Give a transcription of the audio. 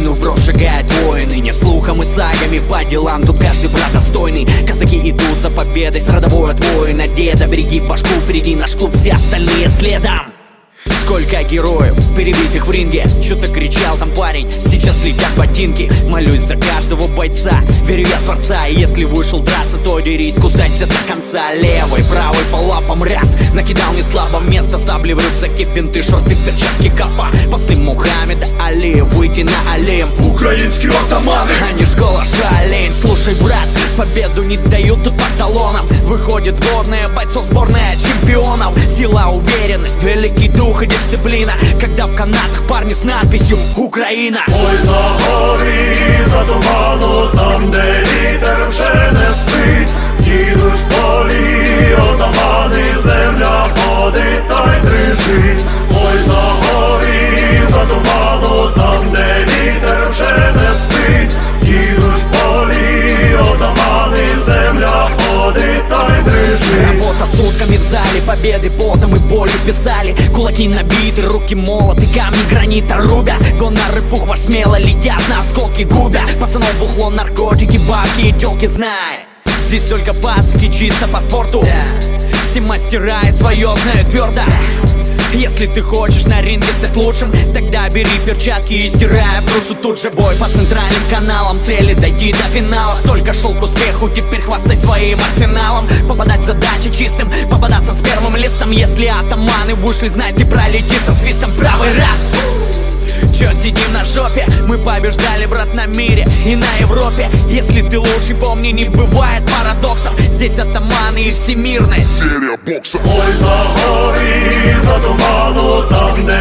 бровь шагает воины Не слухом и сагами по делам Тут каждый брат достойный. Казаки идут за победой с родовой от воина Деда Береги башку, впереди наш клуб Все остальные следом Сколько героев, перебитых в ринге Чё-то кричал там парень, сейчас летят ботинки Молюсь за каждого бойца, верю я в Творца И если вышел драться, то дерись, кусайся до конца. Левой, правой по лапам раз Накидал не слабо место, сабли в рюкзаке Бинты, шорты, перчатки, капа После Мухаммеда Али, выйти на аллеем Українські отамани, а не школа шалень Слушай, брат, победу не дают тут по талонам Выходит сборная бойцов, сборная чемпионов. Сила, уверенность, великий дух и дисциплина Когда в канатах парни с надписью «Украина» ой, за гори, за туману, там, де вітер вже не спить, їдуть в полі отамани, земля ходить та й дрижить. Ой, за гори, за туману, там, де вітер вже не спить, їдуть в полі отамани, земля ходить та й дрижить. Работа сутками в зале, победы потом и болью писали Кулаки набиты, руки молоты, камни гранита рубя. Гоноры пух ваш смело летят на осколки губя Пацанов бухло, наркотики, бабки и тёлки знай. Здесь только пацки, чисто по спорту. Все мастера и свое знают твердо если ты хочешь на ринге стать лучшим, тогда бери перчатки и стирай. Брошу тут же бой по центральным каналам. Цели дойти до финала. Столько шел к успеху, теперь хвастай своим арсеналом. Попадать задачи чистым, первым листом Если атаманы вышли, знай, ты пролетишь со свистом правый раз. Чё сидим на жопе? Мы побеждали, брат, на мире и на Европе. Если ты лучший, помни, не бывает парадоксов. Здесь атаманы и всемирные. Серия бокса Ой, за гори, за туману, там, де